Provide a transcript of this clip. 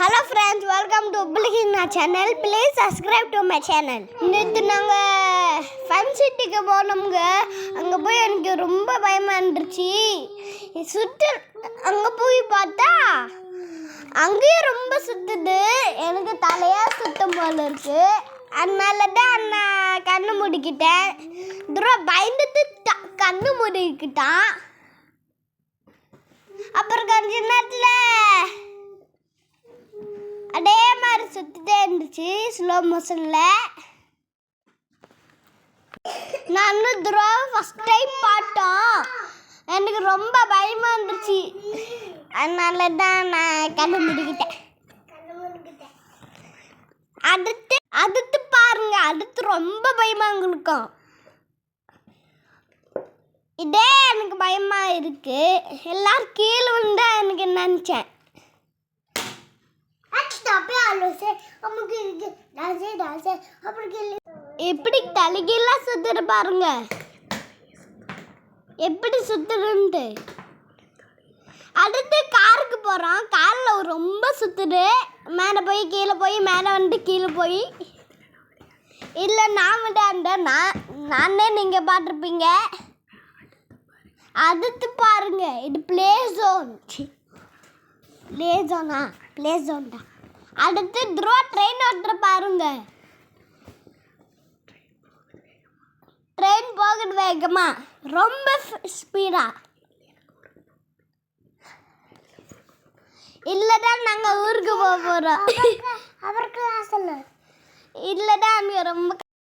Hello friends welcome to பிளிகினா channel please subscribe to my channel நேற்று நாங்கள் fun சிட்டிக்கு போனோம்ங்க. அங்கே போய் எனக்கு ரொம்ப பயமாக இருந்துச்சு. சுற்று அங்கே போய் பார்த்தா அங்கேயும் ரொம்ப சுற்றுது எனக்கு தலையாக சுத்தம் போல இருக்கு. அதனால தான் நான் கண்ணு முடிக்கிட்டேன். தூரம் பயந்துட்டு கண்ணு முடிக்கிட்டான். அப்புறம் கஞ்சி கார் சுத்திட்டே இருந்துச்சு ஸ்லோ மோஷனில் நான் துருவா ஃபஸ்ட் டைம் பார்த்தோம். எனக்கு ரொம்ப பயமாக இருந்துச்சு. அதனால தான் நான் கண்ணு முடிக்கிட்டேன் அடுத்து அடுத்து பாருங்க அடுத்து ரொம்ப பயமாக இருக்கும் இதே எனக்கு பயமா இருக்கு. எல்லாரும் கீழே விழுந்தா எனக்கு நினச்சேன்? எப்படி தலைகீழாக சுத்துற பாருங்க. எப்படி சுத்துறன்ட்டு. அடுத்து காருக்கு போகிறோம் காரில் ரொம்ப சுத்துடு மேலே போய் கீழே போய் மேலே வந்துட்டு கீழே போய். இல்லை நான் விடாண்ட நான் நானே நீங்கள் பார்த்துருப்பீங்க அடுத்து பாருங்க. இது பிளே ஜோன் பிளே ஜோனா பிளே ஜோன் தான் அடுத்து துருவா ட்ரெயின் ஓட்டுற பாருங்க. ட்ரெயின் போகுது வேகமா. ரொம்ப ஸ்பீடா இல்லைதான் நாங்கள் ஊருக்கு போக போகிறோம் அவருக்கு ஆசை